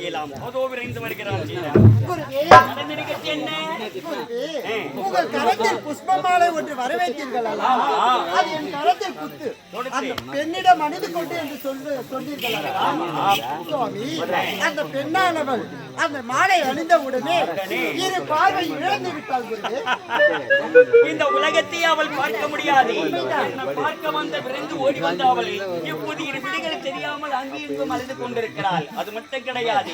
அடையலாம் அதோ விரைந்து வருகிறார் சீரா. குருவே, நடந்த நிகழ்ச்சி என்ன? குருவே, உங்கள் கரத்தில் புஷ்பமாலை ஒன்று வரவேற்றீர்கள் அல்லவா? அது என் கரத்தில் குத்து. அந்த பெண்ணிடம் அணிந்து கொண்டு என்று சொல்லு சொன்னீர்கள் அல்லவா? சுவாமி அந்த பெண்ணானவள் அந்த மாலை அணிந்த உடனே இரு பார்வை இழந்து விட்டாள் இந்த உலகத்தை அவள் பார்க்க முடியாது. பார்க்க வந்த விரைந்து ஓடி வந்த அவள். இப்போது இரு விடுகள் தெரியாமல் அங்கு இங்கும் அழுது கொண்டிருக்கிறாள். அது மட்டும் கிடையாது.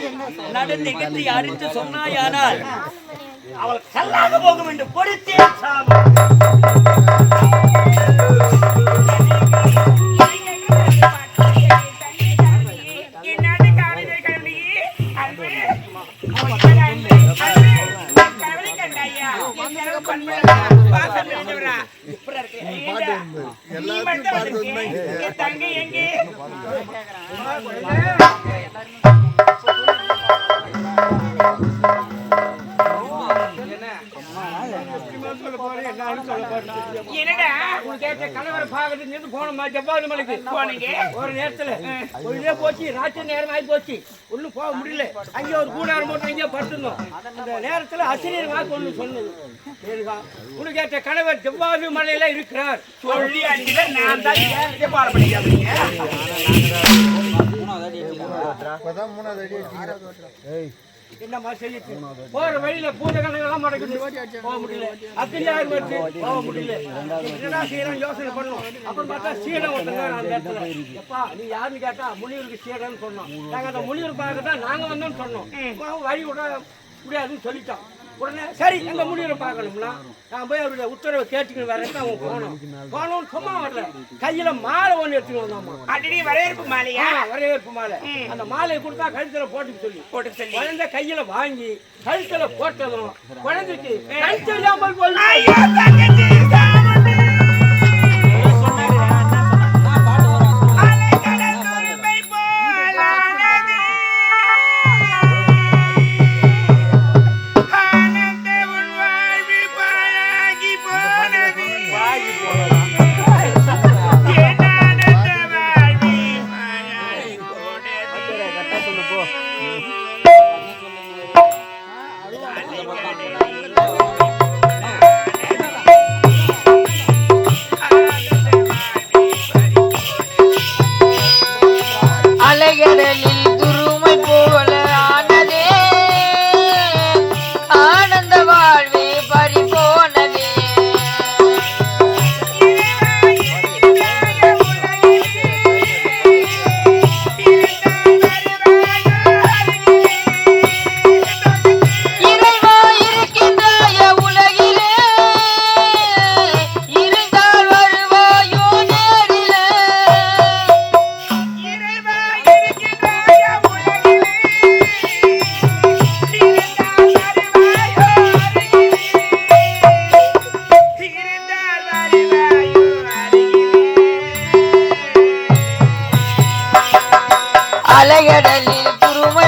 நடந்த நிகழ்ச்சி அடித்து சொன்னாயானால் அவள் கல்லாக போகும் என்று பொறுத்தேன் சாமி. காலையில் கிளம்பி அன்பு அவன் கணவரை பார்க்கறதுக்கு போனோமா ஜப்பான் மலைக்கு போனீங்க. ஒரு நேரத்துல ஒரே போச்சு ராத்திரி நேரம் ஆகி போச்சு. ஒண்ணும் போக முடியல. அங்கே ஒரு கூடாரம் போட்டு அங்கேயே படுத்திருந்தோம். அந்த நேரத்துல அசிரியர் வாக்கு ஒண்ணு சொன்னது. உனக்கு கேட்ட கணவர் ஜவ்வாது மலையில இருக்கிறார். சொல்லி அடிக்கல நான் தான் ஏற்கனவே பாட பண்ணிக்காதீங்க என்னம்மா செய்யிட்டு போற வழியில பூஜை கணக்கெல்லாம் முடக்குது போக முடியல. அத்தியாயம் வச்சு போக முடியல. என்னடா செய்யறோம் யோசனை பண்ணோம். அப்புறம் பார்த்தா சீடம் ஒருத்தங்க அந்த இடத்துல. எப்பா நீ யாருன்னு கேட்டா முனிவருக்கு சீடன்னு சொன்னோம் நாங்க அந்த முனிவர் பார்க்க தான் நாங்க வந்தோம்னு சொன்னோம். வழி விட முடியாதுன்னு சொல்லிட்டான். உடனே சரி எங்க முனிவரை பார்க்கணும்னா நான் போய் அவருடைய உத்தரவை கேட்டுக்கிட்டு வரேன் அவன் போனோம் போனோம் சும்மா வரல. கையில மாலை ஒண்ணு எடுத்துட்டு வந்தாம்மா அடிடி வரவேற்பு மாலையா? வரவேற்பு மாலை. அந்த மாலையை கொடுத்தா கழுத்துல போட்டுக்க சொல்லி. போட்டு சொல்லி. குழந்தை கையில வாங்கி கழுத்துல போட்டதும் குழந்தைக்கு கழுத்து இல்லாமல் போய் அலைகடலில் குருமை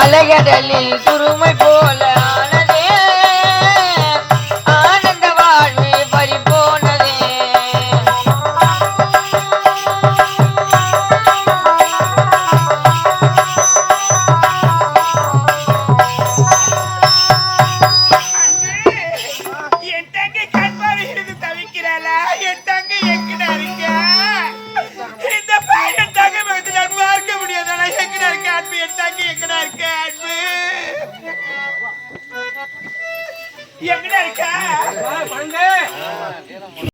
அலைகடலில் துருமை போல எங்கடா இருக்க?